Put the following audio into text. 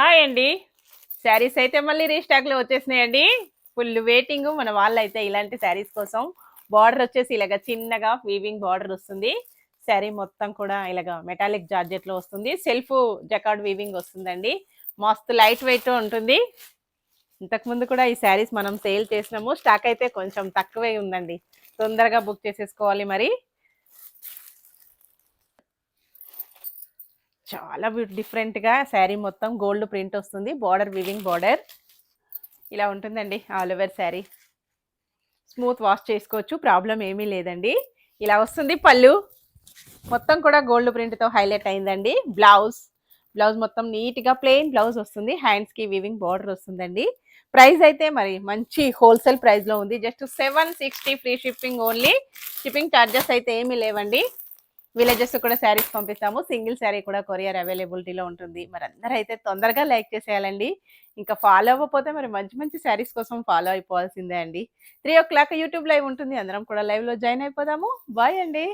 Hi అండి శారీస్ అయితే మళ్ళీ రీస్టాక్లో వచ్చేసినాయండి ఫుల్ వెయిటింగ్ మన వాళ్ళు అయితే ఇలాంటి శారీస్ కోసం. బార్డర్ వచ్చేసి ఇలాగ చిన్నగా వీవింగ్ బార్డర్ వస్తుంది. శారీ మొత్తం కూడా ఇలాగ మెటాలిక్ జార్జెట్లో వస్తుంది. సెల్ఫ్ జకాడ్ వీవింగ్ వస్తుందండి. మస్తు లైట్ వెయిట్ ఉంటుంది. ఇంతకుముందు కూడా ఈ శారీస్ మనం సేల్ చేసినాము. స్టాక్ అయితే కొంచెం తక్కువే ఉందండి. తొందరగా బుక్ చేసేసుకోవాలి మరి. చాలా డిఫరెంట్గా శారీ మొత్తం గోల్డ్ ప్రింట్ వస్తుంది. బార్డర్ వివింగ్ బార్డర్ ఇలా ఉంటుందండి all over saree. Smooth wash చేసుకోవచ్చు. ప్రాబ్లం ఏమీ లేదండి. ఇలా వస్తుంది పళ్ళు. మొత్తం కూడా గోల్డ్ ప్రింట్తో హైలైట్ అయిందండి. బ్లౌజ్ బ్లౌజ్ మొత్తం నీట్గా ప్లెయిన్ బ్లౌజ్ వస్తుంది. హ్యాండ్స్కి వివింగ్ బార్డర్ వస్తుందండి. ప్రైస్ అయితే మరి మంచి హోల్సేల్ ప్రైస్లో ఉంది. Just seven sixty free shipping only shipping charges అయితే ఏమీ లేవండి. విలేజెస్ కూడా శారీస్ పంపిస్తాము. సింగిల్ శారీ కూడా కొరియర్ అవైలబిలిటీలో ఉంటుంది. మరి అందరూ అయితే తొందరగా లైక్ చేసేయాలండి. ఇంకా ఫాలో అవ్వకపోతే మరి మంచి మంచి శారీస్ కోసం ఫాలో అయిపోవాల్సిందే అండి. Three o'clock YouTube live ఉంటుంది. అందరం కూడా లైవ్లో జాయిన్ అయిపోదాము. బాయ్ అండి.